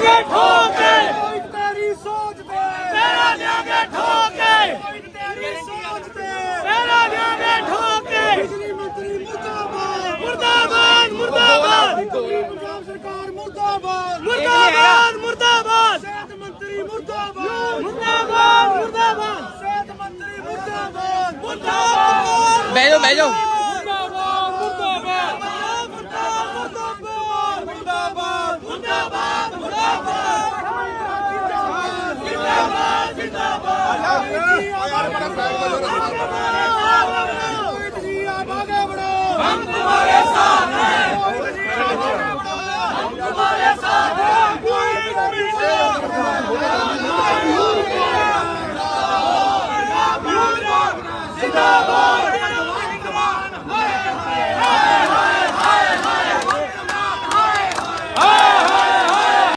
ਲਿਆਂਗੇ ਠੋਕ। ਕੇ ਕੋਈ ਤੇਰੀ ਸੋਚ ਤੇ। ਤੇਰਾ ਲਿਆਂਗੇ ਠੋਕ। ਕੇ ਕੋਈ ਤੇਰੀ ਸੋਚ ਤੇ। ਤੇਰਾ ਲਿਆਂਗੇ ਠੋਕ। ਕੇ ਬਿਜਲੀ ਮੰਤਰੀ ਮੁਰਦਾਬਾਦ। ਮੁਰਦਾਬਾਦ ਮੁਰਦਾਬਾਦ। ਪੰਜਾਬ ਸਰਕਾਰ ਮੁਰਦਾਬਾਦ। ਮੁਰਦਾਬਾਦ ਮੁਰਦਾਬਾਦ। ਸਿਹਤ ਮੰਤਰੀ ਮੁਰਦਾਬਾਦ। ਮੁਰਦਾਬਾਦ ਮੁਰਦਾਬਾਦ। ਸਿਹਤ ਮੰਤਰੀ ਮੁਰਦਾਬਾਦ। ਮੁਰਦਾਬਾਦ। ਬਹਿ ਜਾਓ ਬਹਿ ਜਾਓ। জিন্দাবাদ।